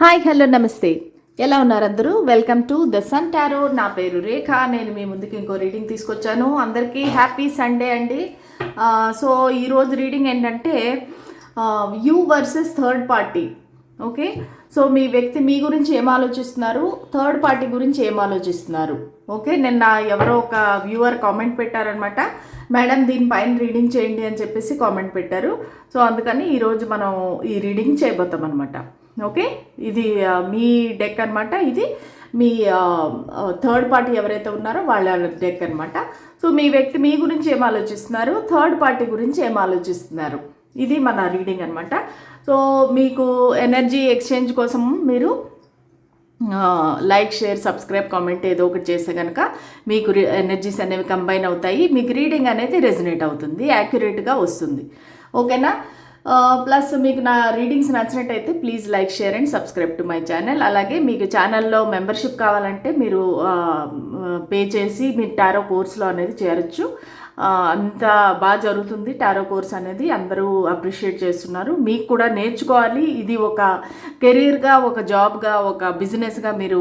Hi hello నమస్తే. ఎలా ఉన్నారు అందరూ welcome to the sun taro. నా పేరు రేఖ. నేను మీ ముందుకు ఇంకో రీడింగ్ తీసుకొచ్చాను. అందరికీ హ్యాపీ సండే అండి. సో ఈరోజు రీడింగ్ ఏంటంటే you versus third party. Okay? So మీ వ్యక్తి మీ గురించి ఏం ఆలోచిస్తున్నారు? థర్డ్ పార్టీ గురించి ఏం ఆలోచిస్తున్నారు? ఓకే? నిన్న ఎవరో ఒక వ్యూవర్ కామెంట్ పెట్టారనమాట మేడం దీనిపైన రీడింగ్ చేయండి అని చెప్పేసి కామెంట్ పెట్టారు. సో అందుకని ఈరోజు మనం ఈ రీడింగ్ చేయబోతాం అనమాట ఓకే? ఇది మీ డెక్ అనమాట ఇది మీ థర్డ్ పార్టీ ఎవరైతే ఉన్నారో వాళ్ళ డెక్ అనమాట సో మీ వ్యక్తి మీ గురించి ఏం ఆలోచిస్తున్నారు? థర్డ్ పార్టీ గురించి ఏం ఆలోచిస్తున్నారు? ఇది మన రీడింగ్ అనమాట సో మీకు ఎనర్జీ ఎక్స్చేంజ్ కోసం మీరు లైక్ షేర్ సబ్స్క్రైబ్ కామెంట్ ఏదో ఒకటి చేస్తే కనుక మీకు ఎనర్జీస్ అనేవి కంబైన్ అవుతాయి. మీకు రీడింగ్ అనేది రెజినేట్ అవుతుంది యాక్యురేట్గా వస్తుంది. ఓకేనా? ప్లస్ మీకు నా రీడింగ్స్ నచ్చినట్టయితే please like share and subscribe to my channel అలాగే మీకు ఛానల్లో మెంబర్షిప్ కావాలంటే మీరు పే చేసి మీరు టారో కోర్స్లో అనేది చేరొచ్చు. అంత బాగా జరుగుతుంది టారో కోర్స్ అనేది. అందరూ అప్రిషియేట్ చేస్తున్నారు. మీకు కూడా నేర్చుకోవాలి. ఇది ఒక కెరీర్గా ఒక జాబ్గా ఒక బిజినెస్గా మీరు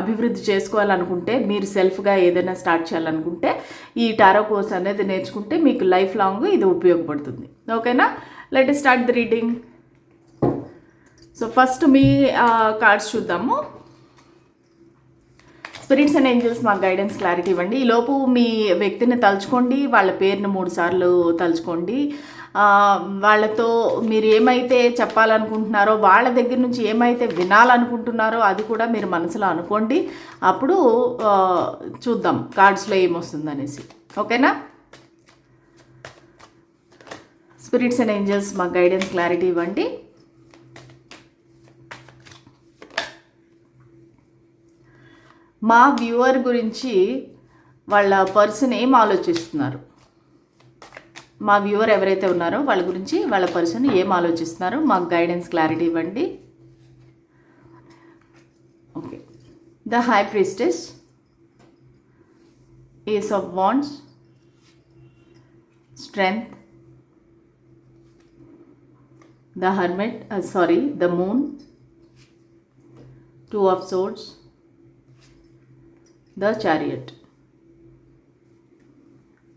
అభివృద్ధి చేసుకోవాలనుకుంటే మీరు సెల్ఫ్గా ఏదైనా స్టార్ట్ చేయాలనుకుంటే ఈ టారో కోర్స్ అనేది నేర్చుకుంటే మీకు లైఫ్ లాంగ్ ఇది ఉపయోగపడుతుంది. ఓకేనా let start the reading so first me cards చూద్దాము. స్పిరిట్స్ అండ్ ఏంజల్స్ మాకు గైడెన్స్ క్లారిటీ ఇవ్వండి. ఈలోపు లోపు మీ వ్యక్తిని తలుచుకోండి వాళ్ళ పేరుని మూడు సార్లు తలుచుకోండి. వాళ్ళతో మీరు ఏమైతే చెప్పాలనుకుంటున్నారో వాళ్ళ దగ్గర నుంచి ఏమైతే వినాలనుకుంటున్నారో అది కూడా మీరు మనసులో అనుకోండి. అప్పుడు చూద్దాం కార్డ్స్లో ఏమొస్తుందనేసి. ఓకేనా స్పిరిట్స్ అండ్ ఏంజల్స్ మాకు గైడెన్స్ క్లారిటీ ఇవ్వండి. మా వ్యూవర్ గురించి వాళ్ళ పర్సన్ ఏం ఆలోచిస్తున్నారు? మా వ్యూవర్ ఎవరైతే ఉన్నారో వాళ్ళ గురించి వాళ్ళ పర్సన్ ఏం ఆలోచిస్తున్నారు? మాకు గైడెన్స్ క్లారిటీ ఇవ్వండి. Okay the high priestess ace of wands strength the hermit sorry the moon two of swords the chariot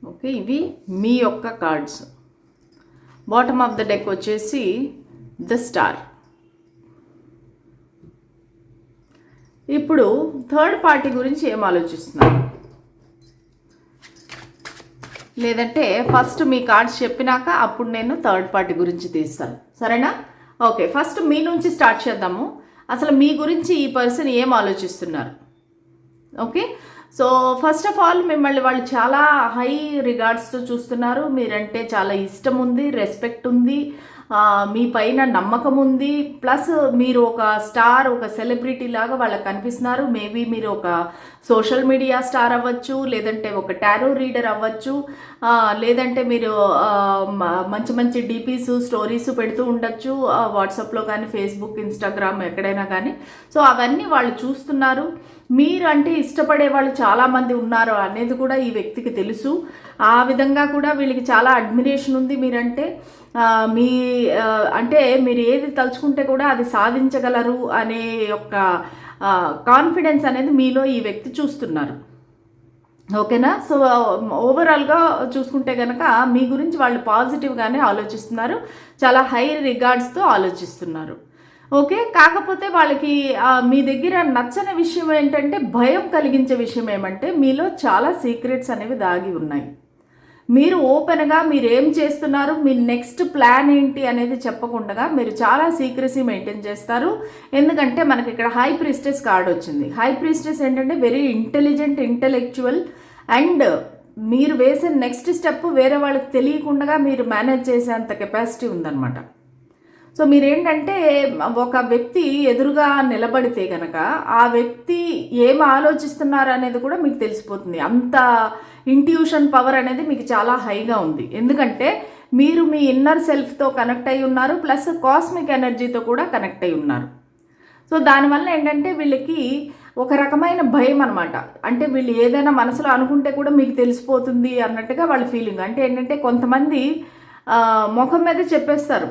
okay ఇవి మీ యొక్క cards bottom of the deck వచ్చేసి ద స్టార్ ఇప్పుడు థర్డ్ పార్టీ గురించి ఏం ఆలోచిస్తున్నారు? లేదంటే ఫస్ట్ మీ కార్డ్స్ చెప్పినాక అప్పుడు నేను థర్డ్ పార్టీ గురించి తీస్తాను. సరేనా? ఓకే ఫస్ట్ మీ నుంచి స్టార్ట్ చేద్దాము. అసలు మీ గురించి ఈ పర్సన్ ఏం ఆలోచిస్తున్నారు? Okay so first of all మిమ్మల్ని వాళ్ళు చాలా హై రిగార్డ్స్తో చూస్తున్నారు. మీరంటే చాలా ఇష్టం ఉంది రెస్పెక్ట్ ఉంది. మీ పైన నమ్మకం ఉంది. ప్లస్ మీరు ఒక స్టార్ ఒక సెలబ్రిటీ లాగా వాళ్ళకి కనిపిస్తున్నారు. మేబీ మీరు ఒక సోషల్ మీడియా స్టార్ అవ్వచ్చు లేదంటే ఒక టారో రీడర్ అవ్వచ్చు. లేదంటే మీరు మంచి మంచి డీపీస్ స్టోరీస్ పెడుతూ ఉండొచ్చు. వాట్సాప్లో కానీ ఫేస్బుక్ ఇన్స్టాగ్రామ్ ఎక్కడైనా కానీ. సో అవన్నీ వాళ్ళు చూస్తున్నారు. మీరు అంటే ఇష్టపడే వాళ్ళు చాలామంది ఉన్నారు అనేది కూడా ఈ వ్యక్తికి తెలుసు. ఆ విధంగా కూడా వీళ్ళకి చాలా అడ్మిరేషన్ ఉంది మీరంటే. మీ అంటే మీరు ఏది తలుచుకుంటే కూడా అది సాధించగలరు అనే యొక్క కాన్ఫిడెన్స్ అనేది మీలో ఈ వ్యక్తి చూస్తున్నారు. ఓకేనా? సో ఓవరాల్గా చూసుకుంటే కనుక మీ గురించి వాళ్ళు పాజిటివ్గానే ఆలోచిస్తున్నారు. చాలా హై రిగార్డ్స్తో ఆలోచిస్తున్నారు. ఓకే? కాకపోతే వాళ్ళకి మీ దగ్గర నచ్చని విషయం ఏంటంటే భయం కలిగించే విషయం ఏమంటే మీలో చాలా సీక్రెట్స్ అనేవి దాగి ఉన్నాయి. మీరు ఓపెన్గా మీరు ఏం చేస్తున్నారు? మీ నెక్స్ట్ ప్లాన్ ఏంటి అనేది చెప్పకుండా మీరు చాలా సీక్రసీ మెయింటైన్ చేస్తారు. ఎందుకంటే మనకి ఇక్కడ హై ప్రిస్టెస్ కార్డ్ వచ్చింది. హై ప్రిస్టెస్ ఏంటంటే వెరీ ఇంటెలిజెంట్ ఇంటెలెక్చువల్ అండ్ మీరు వేసే నెక్స్ట్ స్టెప్ వేరే వాళ్ళకి తెలియకుండా మీరు మేనేజ్ చేసేంత కెపాసిటీ ఉందన్నమాట. సో మీరేంటంటే ఒక వ్యక్తి ఎదురుగా నిలబడితే కనుక ఆ వ్యక్తి ఏం ఆలోచిస్తున్నారు అనేది కూడా మీకు తెలిసిపోతుంది. అంత ఇంట్యూషన్ పవర్ అనేది మీకు చాలా హైగా ఉంది. ఎందుకంటే మీరు మీ ఇన్నర్ సెల్ఫ్తో కనెక్ట్ అయి ఉన్నారు ప్లస్ కాస్మిక్ ఎనర్జీతో కూడా కనెక్ట్ అయి ఉన్నారు. సో దానివల్ల ఏంటంటే వీళ్ళకి ఒక రకమైన భయం అనమాట అంటే వీళ్ళు ఏదైనా మనసులో అనుకుంటే కూడా మీకు తెలిసిపోతుంది అన్నట్టుగా వాళ్ళ ఫీలింగ్. అంటే ఏంటంటే కొంతమంది ముఖం మీద చెప్పేస్తారు.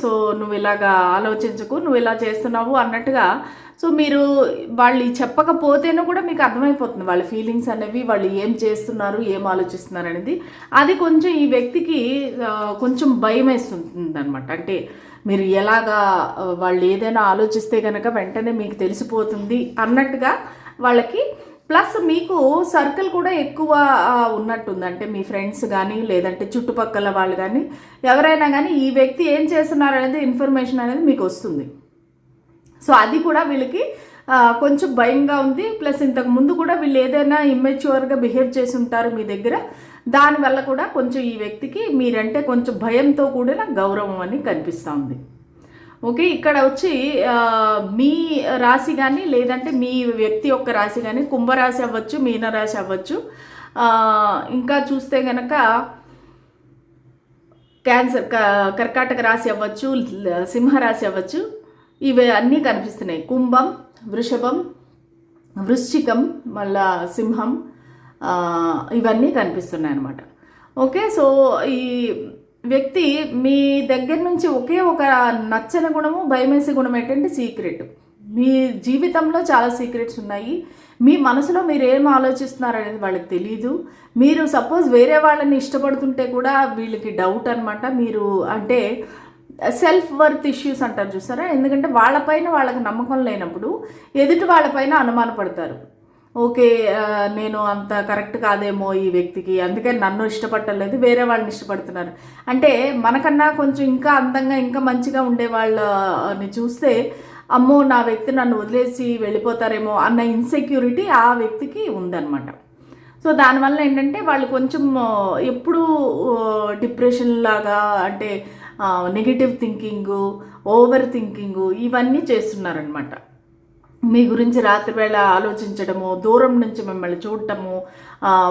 సో నువ్వు ఇలాగా ఆలోచించకు నువ్వు ఇలా చేస్తున్నావు అన్నట్టుగా. సో మీరు వాళ్ళు చెప్పకపోతేనే కూడా మీకు అర్థమైపోతుంది వాళ్ళ ఫీలింగ్స్ అనేవి వాళ్ళు ఏం చేస్తున్నారు ఏం ఆలోచిస్తున్నారు అనేది. అది కొంచెం ఈ వ్యక్తికి కొంచెం భయం వేస్తుంది అనమాట అంటే మీరు ఎలాగా వాళ్ళు ఏదైనా ఆలోచిస్తే కనుక వెంటనే మీకు తెలిసిపోతుంది అన్నట్టుగా వాళ్ళకి ప్లస్ మీకు సర్కిల్ కూడా ఎక్కువ ఉన్నట్టుంది. అంటే మీ ఫ్రెండ్స్ కానీ లేదంటే చుట్టుపక్కల వాళ్ళు కానీ ఎవరైనా కానీ ఈ వ్యక్తి ఏం చేస్తున్నారు అనేది ఇన్ఫర్మేషన్ అనేది మీకు వస్తుంది. సో అది కూడా వీళ్ళకి కొంచెం భయంగా ఉంది. ప్లస్ ఇంతకు ముందు కూడా వీళ్ళు ఏదైనా ఇమ్మెచ్యూర్గా బిహేవ్ చేసి ఉంటారు మీ దగ్గర. దానివల్ల కూడా కొంచెం ఈ వ్యక్తికి మీరంటే కొంచెం భయంతో కూడిన గౌరవం అని కనిపిస్తూ ఉంది. ఓకే ఇక్కడ వచ్చి మీ రాశి కానీ లేదంటే మీ వ్యక్తి యొక్క రాశి కానీ కుంభరాశి అవ్వచ్చు మీనరాశి అవ్వచ్చు ఇంకా చూస్తే గనక క్యాన్సర్ క- కర్కాటక రాశి అవ్వచ్చు సింహరాశి అవ్వచ్చు ఇవి అన్నీ కనిపిస్తున్నాయి. కుంభం వృషభం వృశ్చికం మళ్ళా సింహం ఇవన్నీ కనిపిస్తున్నాయి అన్నమాట ఓకే సో ఈ వ్యక్తి మీ దగ్గర నుంచి ఒకే ఒక నచ్చని గుణము భయమేసే గుణం ఏంటంటే సీక్రెట్ మీ జీవితంలో చాలా సీక్రెట్స్ ఉన్నాయి. మీ మనసులో మీరు ఏం ఆలోచిస్తున్నారు అనేది వాళ్ళకి తెలియదు మీరు సపోజ్ వేరే వాళ్ళని ఇష్టపడుతుంటే కూడా వీళ్ళకి డౌట్ అనమాట మీరు అంటే సెల్ఫ్ వర్త్ ఇష్యూస్ అంటారు చూసారా? ఎందుకంటే వాళ్ళపైన వాళ్ళకి నమ్మకం లేనప్పుడు ఎదుటి వాళ్ళపైన అనుమానపడతారు. ఓకే నేను అంత కరెక్ట్ కాదేమో ఈ వ్యక్తికి అందుకే నన్ను ఇష్టపడలేదు వేరే వాళ్ళని ఇష్టపడుతున్నారు. అంటే మనకన్నా కొంచెం ఇంకా అందంగా ఇంకా మంచిగా ఉండే వాళ్ళని చూస్తే అమ్మో నా వ్యక్తి నన్ను వదిలేసి వెళ్ళిపోతారేమో అన్న ఇన్సెక్యూరిటీ ఆ వ్యక్తికి ఉందన్నమాట. సో దానివల్ల ఏంటంటే వాళ్ళు కొంచెం ఎప్పుడూ డిప్రెషన్ లాగా అంటే నెగిటివ్ థింకింగు ఓవర్ థింకింగు ఇవన్నీ చేస్తున్నారనమాట మీ గురించి రాత్రివేళ ఆలోచించడము దూరం నుంచి మిమ్మల్ని చూడటము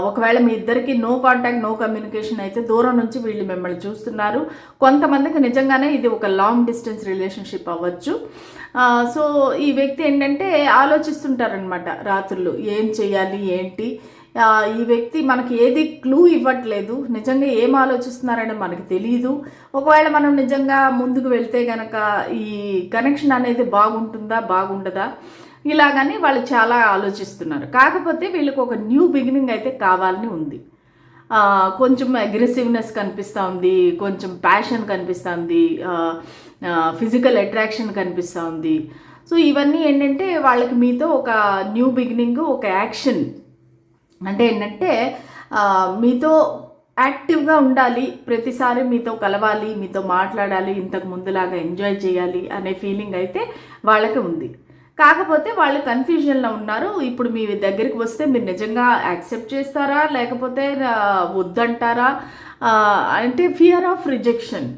ఒకవేళ మీ ఇద్దరికి నో కాంటాక్ట్ నో కమ్యూనికేషన్ అయితే దూరం నుంచి వీళ్ళు మిమ్మల్ని చూస్తున్నారు. కొంతమందికి నిజంగానే ఇది ఒక లాంగ్ డిస్టెన్స్ రిలేషన్షిప్ అవ్వచ్చు. సో ఈ వ్యక్తి ఏంటంటే ఆలోచిస్తుంటారనమాట రాత్రులు ఏం చేయాలి ఏంటి? ఈ వ్యక్తి మనకి ఏది క్లూ ఇవ్వట్లేదు నిజంగా ఏం ఆలోచిస్తున్నారని మనకి తెలియదు ఒకవేళ మనం నిజంగా ముందుకు వెళ్తే కనుక ఈ కనెక్షన్ అనేది బాగుంటుందా బాగుండదా? ఇలాగని వాళ్ళు చాలా ఆలోచిస్తున్నారు. కాకపోతే వీళ్ళకి ఒక న్యూ బిగినింగ్ అయితే కావాలని ఉంది. కొంచెం అగ్రెసివ్నెస్ కనిపిస్తూ ఉంది కొంచెం ప్యాషన్ కనిపిస్తుంది ఫిజికల్ అట్రాక్షన్ కనిపిస్తూ ఉంది. సో ఇవన్నీ ఏంటంటే వాళ్ళకి మీతో ఒక న్యూ బిగినింగ్ ఒక యాక్షన్. అంటే ఏంటంటే మీతో యాక్టివ్గా ఉండాలి ప్రతిసారి మీతో కలవాలి మీతో మాట్లాడాలి ఇంతకు ముందులాగా ఎంజాయ్ చేయాలి అనే ఫీలింగ్ అయితే వాళ్ళకి ఉంది. కాకపోతే వాళ్ళు కన్ఫ్యూజన్లో ఉన్నారు. ఇప్పుడు మీ దగ్గరికి వస్తే మీరు నిజంగా యాక్సెప్ట్ చేస్తారా? లేకపోతే వద్దంటారా? అంటే ఫియర్ ఆఫ్ రిజెక్షన్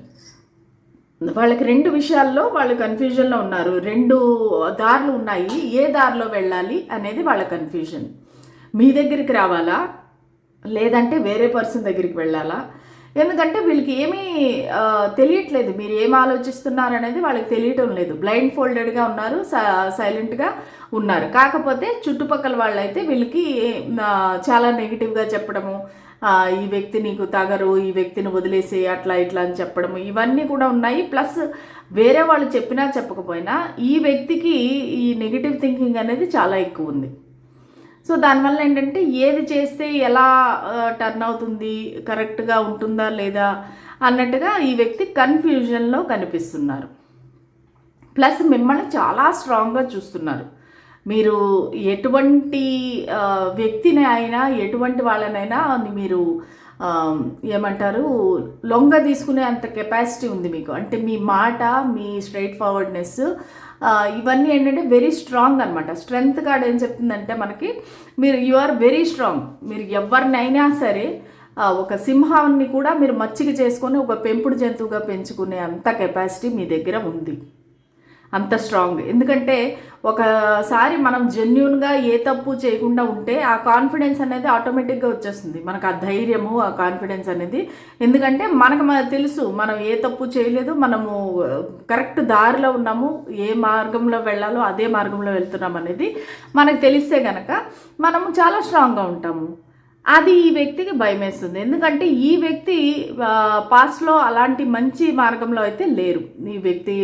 వాళ్ళకి రెండు విషయాల్లో వాళ్ళు కన్ఫ్యూజన్లో ఉన్నారు. రెండు దారులు ఉన్నాయి. ఏ దారిలో వెళ్ళాలి అనేది వాళ్ళ కన్ఫ్యూజన్ మీ దగ్గరికి రావాలా? లేదంటే వేరే పర్సన్ దగ్గరికి వెళ్ళాలా? ఎందుకంటే వీళ్ళకి ఏమీ తెలియట్లేదు. మీరు ఏం ఆలోచిస్తున్నారు అనేది వాళ్ళకి తెలియటం లేదు. బ్లైండ్ ఫోల్డెడ్గా ఉన్నారు సైలెంట్గా ఉన్నారు. కాకపోతే చుట్టుపక్కల వాళ్ళైతే వీళ్ళకి చాలా నెగిటివ్గా చెప్పడము ఈ వ్యక్తి నీకు తగరు ఈ వ్యక్తిని వదిలేసి అట్లా ఇట్లా అని చెప్పడము ఇవన్నీ కూడా ఉన్నాయి. ప్లస్ వేరే వాళ్ళు చెప్పినా చెప్పకపోయినా ఈ వ్యక్తికి ఈ నెగిటివ్ థింకింగ్ అనేది చాలా ఎక్కువ ఉంది. సో దానివల్ల ఏంటంటే ఏది చేస్తే ఎలా టర్న్ అవుతుంది కరెక్ట్గా ఉంటుందా లేదా అన్నట్టుగా ఈ వ్యక్తి కన్ఫ్యూజన్లో కనిపిస్తున్నారు. ప్లస్ మిమ్మల్ని చాలా స్ట్రాంగ్గా చూస్తున్నారు. మీరు ఎటువంటి వ్యక్తిని అయినా ఎటువంటి వాళ్ళనైనా మీరు ఏమంటారు లొంగ తీసుకునే అంత కెపాసిటీ ఉంది మీకు. అంటే మీ మాట మీ స్ట్రైట్ ఫార్వర్డ్నెస్ ఇవన్నీ ఏంటంటే వెరీ స్ట్రాంగ్ అనమాట స్ట్రెంగ్త్ కార్డ్ ఏం చెప్తుందంటే మనకి మీరు యు ఆర్ వెరీ స్ట్రాంగ్ మీరు ఎవరినైనా సరే ఒక సింహాన్ని కూడా మీరు మచ్చిక చేసుకొని ఒక పెంపుడు జంతువుగా పెంచుకునే అంత కెపాసిటీ మీ దగ్గర ఉంది. అంత స్ట్రాంగ్. ఎందుకంటే ఒకసారి మనం జెన్యున్గా ఏ తప్పు చేయకుండా ఉంటే ఆ కాన్ఫిడెన్స్ అనేది ఆటోమేటిక్గా వచ్చేస్తుంది. మనకు ఆ ధైర్యము ఆ కాన్ఫిడెన్స్ అనేది. ఎందుకంటే మనకు మన తెలుసు మనం ఏ తప్పు చేయలేదు మనము కరెక్ట్ దారిలో ఉన్నాము ఏ మార్గంలో వెళ్ళాలో అదే మార్గంలో వెళ్తున్నాం అనేది మనకు తెలిస్తే గనక మనము చాలా స్ట్రాంగ్గా ఉంటాము. అది ఈ వ్యక్తికి భయం వేస్తుంది ఎందుకంటే ఈ వ్యక్తి పాస్ట్లో అలాంటి మంచి మార్గంలో అయితే లేరు. ఈ వ్యక్తి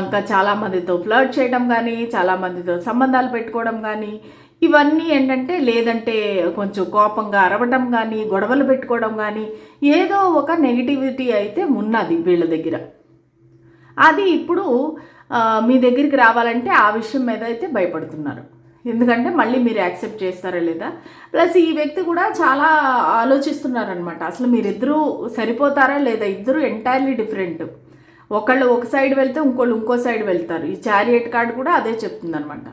ఇంకా చాలామందితో ఫ్లర్ట్ చేయడం కానీ చాలామందితో సంబంధాలు పెట్టుకోవడం కానీ ఇవన్నీ ఏంటంటే లేదంటే కొంచెం కోపంగా అరవడం కానీ గొడవలు పెట్టుకోవడం కానీ ఏదో ఒక నెగిటివిటీ అయితే ఉన్నది వీళ్ళ దగ్గర. అది ఇప్పుడు మీ దగ్గరికి రావాలంటే ఆ విషయం మీద అయితే భయపడుతున్నారు. ఎందుకంటే మళ్ళీ మీరు యాక్సెప్ట్ చేస్తారా లేదా? ప్లస్ ఈ వ్యక్తి కూడా చాలా ఆలోచిస్తున్నారనమాట అసలు మీరిద్దరూ సరిపోతారా లేదా? ఇద్దరు ఎంటైర్లీ డిఫరెంట్ ఒకళ్ళు ఒక సైడ్ వెళ్తే ఇంకోళ్ళు ఇంకో సైడ్ వెళ్తారు. ఈ చారియట్ కార్డ్ కూడా అదే చెప్తుందనమాట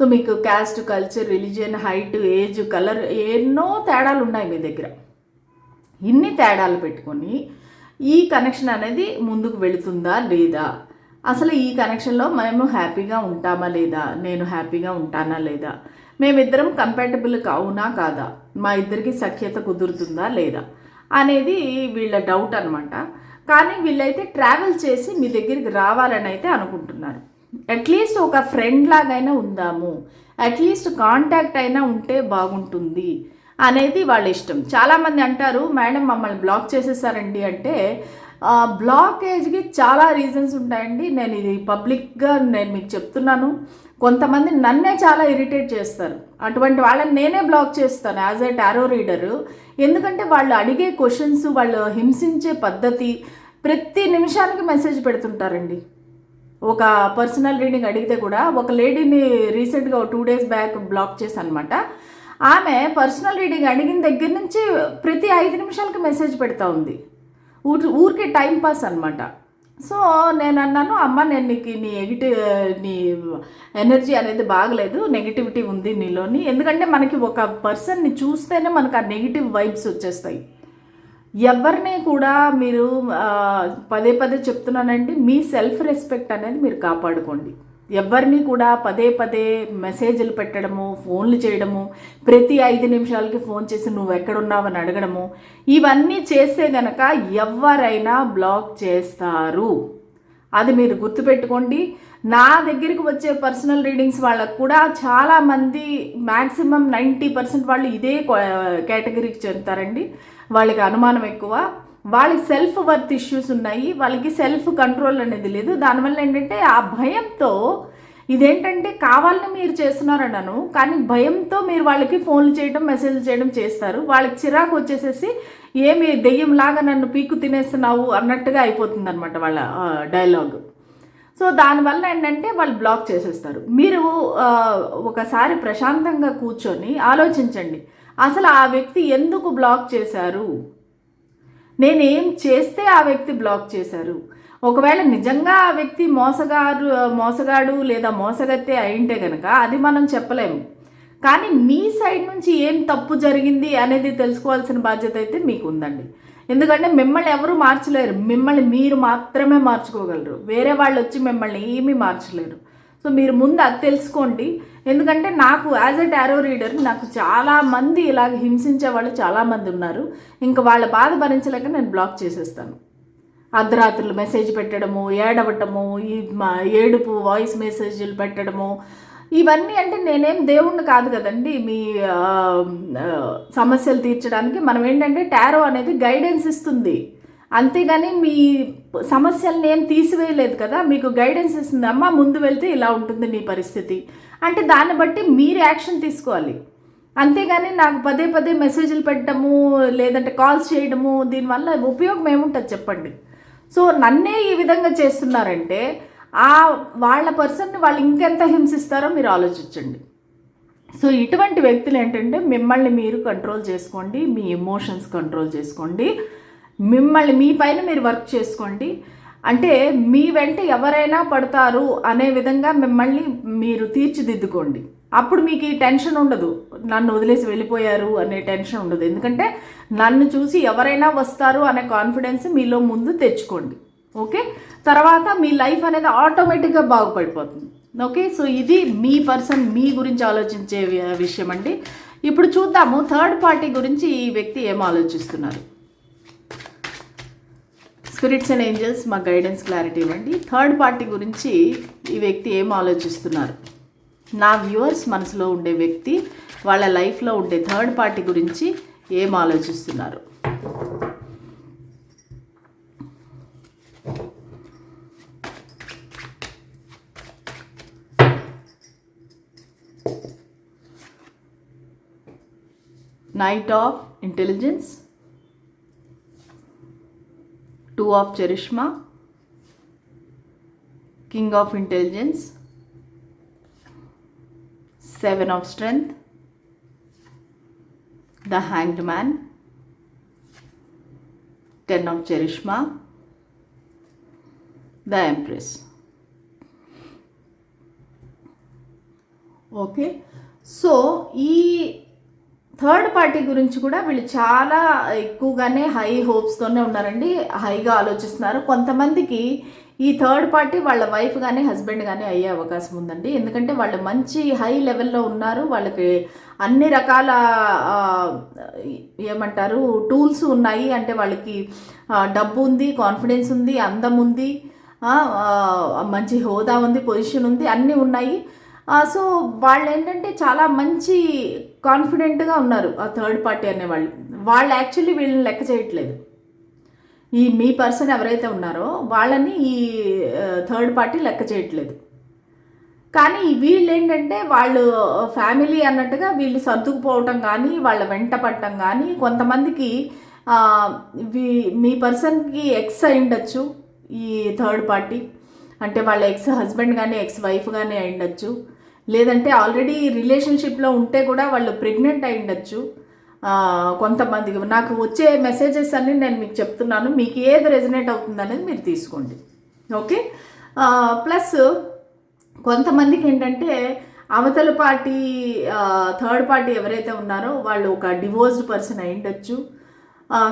సో మీకు caste culture religion height age colour ఎన్నో తేడాలు ఉన్నాయి మీ దగ్గర. ఇన్ని తేడాలు పెట్టుకొని ఈ కనెక్షన్ అనేది ముందుకు వెళుతుందా లేదా? అసలు ఈ కనెక్షన్లో మేము హ్యాపీగా ఉంటామా లేదా? నేను హ్యాపీగా ఉంటానా లేదా? మేమిద్దరం కంపాటబుల్ అవునా కాదా? మా ఇద్దరికి సఖ్యత కుదురుతుందా లేదా? అనేది వీళ్ళ డౌట్ అనమాట కానీ వీళ్ళైతే ట్రావెల్ చేసి మీ దగ్గరికి రావాలని అయితే అనుకుంటున్నారు. అట్లీస్ట్ ఒక ఫ్రెండ్ లాగైనా ఉందాము. అట్లీస్ట్ కాంటాక్ట్ అయినా ఉంటే బాగుంటుంది అనేది వాళ్ళ ఇష్టం. చాలామంది అంటారు మేడం మమ్మల్ని బ్లాక్ చేసేసారండి. అంటే బ్లాకేజ్కి చాలా రీజన్స్ ఉంటాయండి. నేను ఇది పబ్లిక్గా నేను మీకు చెప్తున్నాను. కొంతమంది నన్నే చాలా ఇరిటేట్ చేస్తారు. అటువంటి వాళ్ళని నేనే బ్లాక్ చేస్తాను యాజ్ ఎ టారో రీడరు ఎందుకంటే వాళ్ళు అడిగే క్వశ్చన్స్ వాళ్ళు హింసించే పద్ధతి ప్రతి నిమిషానికి మెసేజ్ పెడుతుంటారండి. ఒక పర్సనల్ రీడింగ్ అడిగితే కూడా ఒక లేడీని రీసెంట్గా టూ డేస్ బ్యాక్ బ్లాక్ చేశాను అనమాట ఆమె పర్సనల్ రీడింగ్ అడిగిన దగ్గర నుంచి ప్రతి ఐదు నిమిషాలకి మెసేజ్ పెడతా ఉంది. ఊరి ఊరికే టైం పాస్ అనమాట సో నేను అన్నాను అమ్మ నేను నీకు నీ నెగిటివ్ నీ ఎనర్జీ అనేది బాగలేదు నెగిటివిటీ ఉంది నీలోని. ఎందుకంటే మనకి ఒక పర్సన్ని చూస్తేనే మనకు ఆ నెగిటివ్ వైబ్స్ వచ్చేస్తాయి. ఎవరిని కూడా మీరు పదే పదే చెప్తున్నానండి మీ సెల్ఫ్ రెస్పెక్ట్ అనేది మీరు కాపాడుకోండి. ఎవరిని కూడా పదే పదే మెసేజ్లు పెట్టడము ఫోన్లు చేయడము ప్రతి ఐదు నిమిషాలకి ఫోన్ చేసి నువ్వు ఎక్కడున్నావని అడగడము. ఇవన్నీ చేస్తే గనక ఎవరైనా బ్లాక్ చేస్తారు. అది మీరు గుర్తుపెట్టుకోండి. నా దగ్గరికి వచ్చే పర్సనల్ రీడింగ్స్ వాళ్ళకు కూడా చాలామంది మ్యాక్సిమం నైంటీ పర్సెంట్ వాళ్ళు ఇదే కేటగిరీకి చెందుతారండి. వాళ్ళకి అనుమానం ఎక్కువ. వాళ్ళకి సెల్ఫ్ వర్త్ ఇష్యూస్ ఉన్నాయి వాళ్ళకి సెల్ఫ్ కంట్రోల్ అనేది లేదు. దానివల్ల ఏంటంటే ఆ భయంతో ఇదేంటంటే కావాలని మీరు చేస్తున్నారన్నాను కానీ భయంతో మీరు వాళ్ళకి ఫోన్లు చేయడం మెసేజ్ చేయడం చేస్తారు. వాళ్ళకి చిరాకు వచ్చేసేసి ఏమి దెయ్యంలాగా నన్ను పీకు తినేస్తున్నావు అన్నట్టుగా అయిపోతుంది అనమాట వాళ్ళ డైలాగ్ సో దానివల్ల ఏంటంటే వాళ్ళు బ్లాక్ చేసేస్తారు. మీరు ఒకసారి ప్రశాంతంగా కూర్చొని ఆలోచించండి. అసలు ఆ వ్యక్తి ఎందుకు బ్లాక్ చేశారు? నేనేం చేస్తే ఆ వ్యక్తి బ్లాక్ చేశారు? ఒకవేళ నిజంగా ఆ వ్యక్తి మోసగారు మోసగాడు లేదా మోసగత్తే అయింటే కనుక అది మనం చెప్పలేము. కానీ మీ సైడ్ నుంచి ఏం తప్పు జరిగింది అనేది తెలుసుకోవాల్సిన బాధ్యత అయితే మీకు ఉందండి ఎందుకంటే మిమ్మల్ని ఎవరు మార్చలేరు. మిమ్మల్ని మీరు మాత్రమే మార్చుకోగలరు. వేరే వాళ్ళు వచ్చి మిమ్మల్ని ఏమీ మార్చలేరు. సో మీరు ముందు అది తెలుసుకోండి. ఎందుకంటే నాకు యాజ్ ఎ టారో రీడర్ నాకు చాలామంది ఇలాగ హింసించే వాళ్ళు చాలామంది ఉన్నారు. ఇంకా వాళ్ళ బాధ భరించలేక నేను బ్లాక్ చేసేస్తాను. అర్ధరాత్రులు మెసేజ్ పెట్టడము ఏడవటము ఈ మా ఏడుపు వాయిస్ మెసేజ్లు పెట్టడము ఇవన్నీ అంటే నేనేం దేవుణ్ణి కాదు కదండి. మీ సమస్యలు తీర్చడానికి మనం ఏంటంటే టారో అనేది గైడెన్స్ ఇస్తుంది. అంతేగాని మీ సమస్యల్ని ఏం తీసివేయలేదు కదా మీకు గైడెన్స్ ఇస్తుంది అమ్మ ముందు వెళ్తే ఇలా ఉంటుంది నీ పరిస్థితి. అంటే దాన్ని బట్టి మీరు యాక్షన్ తీసుకోవాలి. అంతేగాని నాకు పదే పదే మెసేజ్లు పెట్టడము లేదంటే కాల్స్ చేయడము దీనివల్ల ఉపయోగం ఏముంటుంది చెప్పండి. సో నన్నే ఈ విధంగా చేస్తున్నారంటే ఆ వాళ్ళ పర్సన్ని వాళ్ళు ఇంకెంత హింసిస్తారో మీరు ఆలోచించండి. సో ఇటువంటి వ్యక్తులు ఏంటంటే మిమ్మల్ని మీరు కంట్రోల్ చేసుకోండి మీ ఎమోషన్స్ కంట్రోల్ చేసుకోండి. మిమ్మల్ని మీ పైన మీరు వర్క్ చేసుకోండి. అంటే మీ వెంట ఎవరైనా పడతారు అనే విధంగా మిమ్మల్ని మీరు తీర్చిదిద్దుకోండి. అప్పుడు మీకు ఈ టెన్షన్ ఉండదు. నన్ను వదిలేసి వెళ్ళిపోయారు అనే టెన్షన్ ఉండదు. ఎందుకంటే నన్ను చూసి ఎవరైనా వస్తారు అనే కాన్ఫిడెన్స్ మీలో ముందు తెచ్చుకోండి. ఓకే? తర్వాత మీ లైఫ్ అనేది ఆటోమేటిక్గా బాగుపడిపోతుంది. ఓకే? సో ఇది మీ పర్సన్ మీ గురించి ఆలోచించే విషయం అండి ఇప్పుడు చూద్దాము థర్డ్ పార్టీ గురించి ఈ వ్యక్తి ఏం ఆలోచిస్తున్నారు? స్పిరిట్స్ అండ్ ఏంజల్స్ మా గైడెన్స్ క్లారిటీ ఇవ్వండి థర్డ్ పార్టీ గురించి ఈ వ్యక్తి ఏం ఆలోచిస్తున్నారు? నా వ్యూవర్స్ మనసులో ఉండే వ్యక్తి వాళ్ళ లైఫ్లో ఉండే థర్డ్ పార్టీ గురించి ఏం ఆలోచిస్తున్నారు? Knight of intelligence two of Cherishma, King of Intelligence, Seven of Strength, The Hanged Man, Ten of Cherishma, The Empress. Okay, so ಈ థర్డ్ పార్టీ గురించి కూడా వీళ్ళు చాలా ఎక్కువగానే హై హోప్స్తోనే ఉన్నారండి. హైగా ఆలోచిస్తున్నారు. కొంతమందికి ఈ థర్డ్ పార్టీ వాళ్ళ వైఫ్ కానీ హస్బెండ్ కానీ అయ్యే అవకాశం ఉందండి. ఎందుకంటే వాళ్ళు మంచి హై లెవెల్లో ఉన్నారు. వాళ్ళకి అన్ని రకాల ఏమంటారు టూల్స్ ఉన్నాయి. అంటే వాళ్ళకి డబ్బు ఉంది కాన్ఫిడెన్స్ ఉంది అందం ఉంది మంచి హోదా ఉంది పొజిషన్ ఉంది అన్నీ ఉన్నాయి. సో వాళ్ళు ఏంటంటే చాలా మంచి కాన్ఫిడెంట్గా ఉన్నారు ఆ థర్డ్ పార్టీ అనేవాళ్ళు. వాళ్ళు యాక్చువల్లీ వీళ్ళని లెక్క చేయట్లేదు. ఈ మీ పర్సన్ ఎవరైతే ఉన్నారో వాళ్ళని ఈ థర్డ్ పార్టీ లెక్క చేయట్లేదు. కానీ వీళ్ళు ఏంటంటే వాళ్ళు ఫ్యామిలీ అన్నట్టుగా వీళ్ళు సర్దుకుపోవటం కానీ వాళ్ళ వెంట పడటం కానీ కొంతమందికి వీ- మీ పర్సన్కి ఎక్స్ అయి ఉండొచ్చు ఈ థర్డ్ పార్టీ అంటే వాళ్ళ ఎక్స్ హస్బెండ్ కానీ ఎక్స్ వైఫ్ కానీ అయి ఉండొచ్చు లేదంటే ఆల్రెడీ రిలేషన్షిప్లో ఉంటే కూడా వాళ్ళు ప్రెగ్నెంట్ అయి ఉండొచ్చు నాకు వచ్చే మెసేజెస్ అన్ని నేను మీకు చెప్తున్నాను. మీకు ఏది రెజనేట్ అవుతుంది అనేది మీరు తీసుకోండి. ఓకే? ప్లస్ కొంతమందికి ఏంటంటే అవతల పార్టీ థర్డ్ పార్టీ ఎవరైతే ఉన్నారో వాళ్ళు ఒక డివోర్స్డ్ పర్సన్ అయి ఉండొచ్చు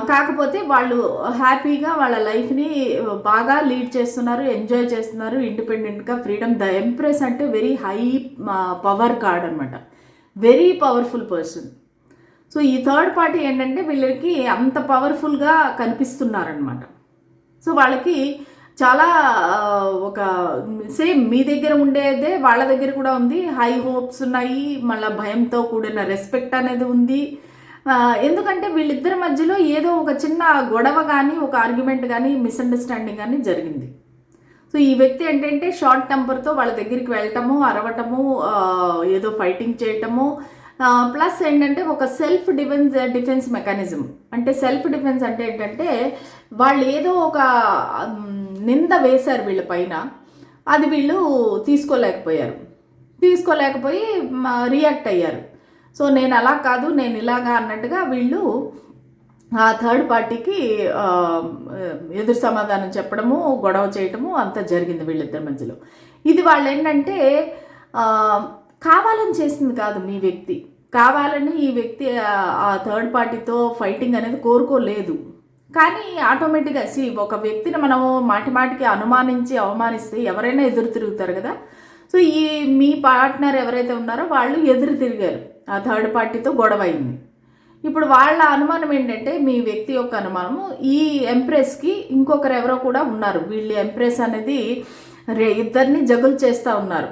కాకపోతే వాళ్ళు హ్యాపీగా వాళ్ళ లైఫ్ని బాగా లీడ్ చేస్తున్నారు ఎంజాయ్ చేస్తున్నారు. ఇండిపెండెంట్గా ఫ్రీడమ్ ద ఎంప్రెస్ అంటే వెరీ హై పవర్ కార్డ్ అనమాట వెరీ పవర్ఫుల్ పర్సన్. సో ఈ థర్డ్ పార్టీ ఏంటంటే వీళ్ళకి అంత పవర్ఫుల్గా కనిపిస్తున్నారనమాట సో వాళ్ళకి చాలా ఒక సేమ్ మీ దగ్గర ఉండేదే వాళ్ళ దగ్గర కూడా ఉంది. హై హోప్స్ ఉన్నాయి మళ్ళీ భయంతో కూడిన రెస్పెక్ట్ అనేది ఉంది. ఎందుకంటే వీళ్ళిద్దరి మధ్యలో ఏదో ఒక చిన్న గొడవ కానీ ఒక ఆర్గ్యుమెంట్ కానీ మిస్అండర్స్టాండింగ్ కానీ జరిగింది. సో ఈ వ్యక్తి ఏంటంటే షార్ట్ టెంపర్తో వాళ్ళ దగ్గరికి వెళ్ళటము అరవటము ఏదో ఫైటింగ్ చేయటము ప్లస్ ఏంటంటే ఒక సెల్ఫ్ డిఫెన్స్ డిఫెన్స్ మెకానిజం అంటే సెల్ఫ్ డిఫెన్స్ అంటే ఏంటంటే వాళ్ళు ఏదో ఒక నింద వేశారు వీళ్ళ పైన అది వీళ్ళు తీసుకోలేకపోయారు. తీసుకోలేకపోయి రియాక్ట్ అయ్యారు. సో నేను అలా కాదు నేను ఇలాగా అన్నట్టుగా వీళ్ళు ఆ థర్డ్ పార్టీకి ఎదురు సమాధానం చెప్పడము గొడవ చేయటము అంతా జరిగింది వీళ్ళిద్దరి మధ్యలో. ఇది వాళ్ళు ఏంటంటే కావాలని చేసింది కాదు మీ వ్యక్తి. కావాలని ఈ వ్యక్తి ఆ- ఆ థర్డ్ పార్టీతో ఫైటింగ్ అనేది కోరుకోలేదు. కానీ ఆటోమేటిక్గా సి ఒక వ్యక్తిని మనం మాటి మాటికి అనుమానించి అవమానిస్తే ఎవరైనా ఎదురు తిరుగుతారు కదా. సో ఈ మీ పార్ట్నర్ ఎవరైతే ఉన్నారో వాళ్ళు ఎదురు తిరిగారు. ఆ థర్డ్ పార్టీతో గొడవ అయింది. ఇప్పుడు వాళ్ళ అనుమానం ఏంటంటే మీ వ్యక్తి యొక్క అనుమానము ఈ ఎంప్రెస్కి ఇంకొకరు ఎవరో కూడా ఉన్నారు. వీళ్ళు ఎంప్రెస్ అనేది రే ఇద్దరిని జగులు చేస్తూ ఉన్నారు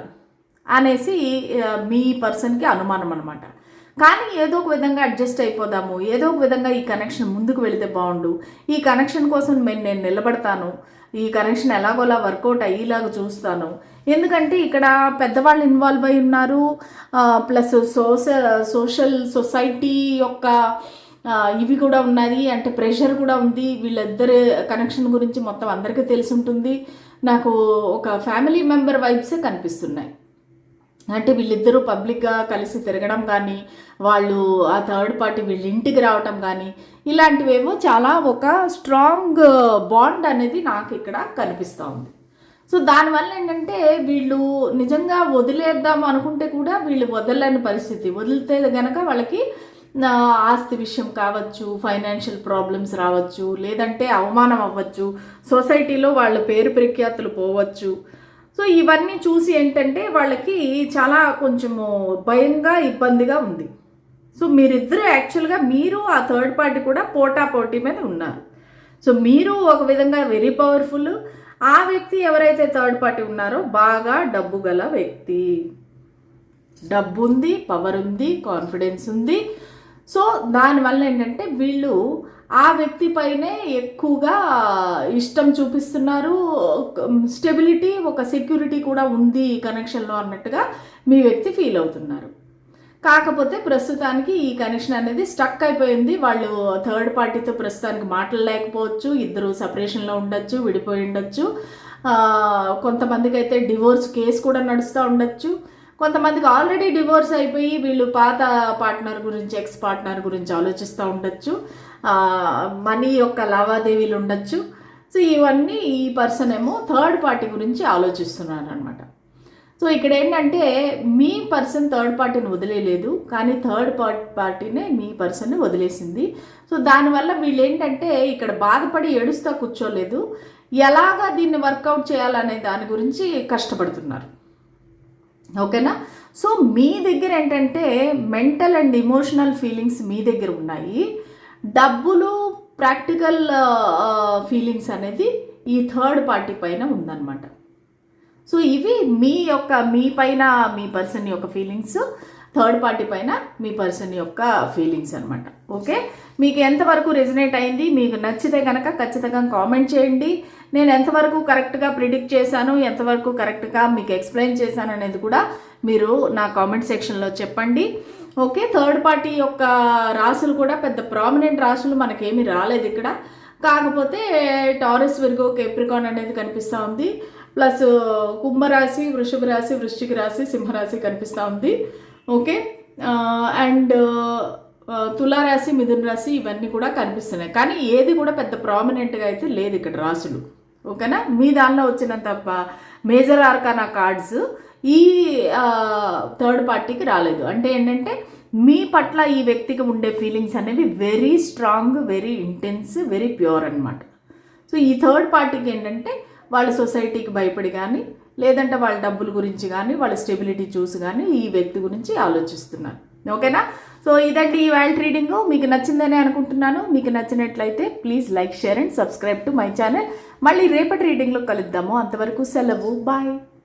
అనేసి మీ పర్సన్కి అనుమానం అనమాట కానీ ఏదో ఒక విధంగా అడ్జస్ట్ అయిపోదాము ఏదో ఒక విధంగా ఈ కనెక్షన్ ముందుకు వెళితే బాగుండు. ఈ కనెక్షన్ కోసం నేను నేను నిలబడతాను. ఈ కనెక్షన్ ఎలాగోలా వర్కౌట్ అయ్యేలాగా చూస్తాను. ఎందుకంటే ఇక్కడ పెద్దవాళ్ళు ఇన్వాల్వ్ అయి ఉన్నారు. ప్లస్ సోషల్ సోషల్ సొసైటీ యొక్క ఇవి కూడా ఉన్నది. అంటే ప్రెషర్ కూడా ఉంది. వీళ్ళిద్దరు కనెక్షన్ గురించి మొత్తం అందరికీ తెలిసి ఉంటుంది నాకు ఒక ఫ్యామిలీ మెంబర్ వైబ్సే కనిపిస్తున్నాయి. అంటే వీళ్ళిద్దరూ పబ్లిక్గా కలిసి తిరగడం కానీ వాళ్ళు ఆ థర్డ్ పార్టీ వీళ్ళ ఇంటికి రావటం కానీ ఇలాంటివేవో చాలా ఒక స్ట్రాంగ్ బాండ్ అనేది నాకు ఇక్కడ కనిపిస్తూ ఉంది. సో దానివల్ల ఏంటంటే వీళ్ళు నిజంగా వదిలేద్దాం అనుకుంటే కూడా వీళ్ళు వదలలేని పరిస్థితి. వదిలితే గనక వాళ్ళకి ఆస్తి విషయం కావచ్చు ఫైనాన్షియల్ ప్రాబ్లమ్స్ రావచ్చు లేదంటే అవమానం అవ్వచ్చు సొసైటీలో వాళ్ళ పేరు ప్రఖ్యాతులు పోవచ్చు. సో ఇవన్నీ చూసి ఏంటంటే వాళ్ళకి చాలా కొంచెము భయంగా ఇబ్బందిగా ఉంది. సో మీరిద్దరూ యాక్చువల్గా మీరు ఆ థర్డ్ పార్టీ కూడా పోటా పోటీ మీద ఉన్నారు. సో మీరు ఒక విధంగా వెరీ పవర్ఫుల్ ఆ వ్యక్తి ఎవరైతే థర్డ్ పార్టీ ఉన్నారో బాగా డబ్బు గల వ్యక్తి. డబ్బు ఉంది పవర్ ఉంది కాన్ఫిడెన్స్ ఉంది సో దానివల్ల ఏంటంటే వీళ్ళు ఆ వ్యక్తి పైనే ఎక్కువగా ఇష్టం చూపిస్తున్నారు. స్టెబిలిటీ ఒక సెక్యూరిటీ కూడా ఉంది కనెక్షన్లో అన్నట్టుగా మీ వ్యక్తి ఫీల్ అవుతున్నారు. కాకపోతే ప్రస్తుతానికి ఈ కనెక్షన్ అనేది స్టక్ అయిపోయింది. వాళ్ళు థర్డ్ పార్టీతో ప్రస్తుతానికి మాట్లాడలేకపోవచ్చు. ఇద్దరు సపరేషన్లో ఉండొచ్చు విడిపోయి ఉండొచ్చు. కొంతమందికి అయితే డివోర్స్ కేసు కూడా నడుస్తూ ఉండొచ్చు. కొంతమందికి ఆల్రెడీ డివోర్స్ అయిపోయి వీళ్ళు పాత పార్ట్నర్ గురించి ఎక్స్ పార్ట్నర్ గురించి ఆలోచిస్తూ ఉండొచ్చు. మనీ యొక్క లావాదేవీలు ఉండొచ్చు. సో ఇవన్నీ ఈ పర్సన్ ఏమో థర్డ్ పార్టీ గురించి ఆలోచిస్తున్నారు అనమాట సో ఇక్కడ ఏంటంటే మీ పర్సన్ థర్డ్ పార్టీని వదిలేయలేదు కానీ థర్డ్ పార్టీనే మీ పర్సన్ని వదిలేసింది. సో దానివల్ల వీళ్ళు ఏంటంటే ఇక్కడ బాధపడి ఏడుస్తా కూర్చోలేదు. ఎలాగా దీన్ని వర్కౌట్ చేయాలనే దాని గురించి కష్టపడుతున్నారు. ఓకేనా? సో మీ దగ్గర ఏంటంటే మెంటల్ అండ్ ఇమోషనల్ ఫీలింగ్స్ మీ దగ్గర ఉన్నాయి. డబ్బులు ప్రాక్టికల్ ఫీలింగ్స్ అనేది ఈ థర్డ్ పార్టీ పైన ఉందన్నమాట. సో ఇవి మీ యొక్క మీ పైన మీ పర్సన్ యొక్క ఫీలింగ్స్ థర్డ్ పార్టీ పైన మీ పర్సన్ యొక్క ఫీలింగ్స్ అనమాట ఓకే? మీకు ఎంతవరకు రెజినేట్ అయింది? మీకు నచ్చితే కనుక ఖచ్చితంగా కామెంట్ చేయండి. నేను ఎంతవరకు కరెక్ట్గా ప్రిడిక్ట్ చేశాను ఎంతవరకు కరెక్ట్గా మీకు ఎక్స్ప్లెయిన్ చేశాను అనేది కూడా మీరు నా కామెంట్ సెక్షన్లో చెప్పండి. ఓకే? థర్డ్ పార్టీ యొక్క రాసులు కూడా పెద్ద ప్రామినెంట్ రాసులు మనకేమీ రాలేదు ఇక్కడ. కాకపోతే టారస్ విర్గో కేప్రికాన్ అనేది కనిపిస్తూ ఉంది. ప్లస్ కుంభరాశి వృషభ రాశి వృశ్చిక రాశి సింహరాశి కనిపిస్తూ ఉంది. ఓకే? అండ్ తులారాశి మిథున రాశి ఇవన్నీ కూడా కనిపిస్తున్నాయి. కానీ ఏది కూడా పెద్ద ప్రామినెంట్గా అయితే లేదు ఇక్కడ రాసులు ఓకేనా? మీ దానిలో వచ్చినంత మేజర్ ఆర్కానా కార్డ్స్ ఈ థర్డ్ పార్టీకి రాలేదు. అంటే ఏంటంటే మీ పట్ల ఈ వ్యక్తికి ఉండే ఫీలింగ్స్ అనేవి very strong very intense very pure అన్నమాట. సో ఈ థర్డ్ పార్టీకి ఏంటంటే వాళ్ళ సొసైటీకి భయపడి కానీ లేదంటే వాళ్ళ డబ్బుల గురించి కానీ వాళ్ళ స్టెబిలిటీ చూసి కానీ ఈ వ్యక్తి గురించి ఆలోచిస్తున్నారు. ఓకేనా? సో ఇదండి ఈ వాల్ట్ రీడింగ్. మీకు నచ్చిందని అనుకుంటున్నాను. మీకు నచ్చినట్లయితే please like share and subscribe to my channel. మళ్ళీ రేపటి రీడింగ్లో కలుద్దాము. అంతవరకు సెలవు. బాయ్.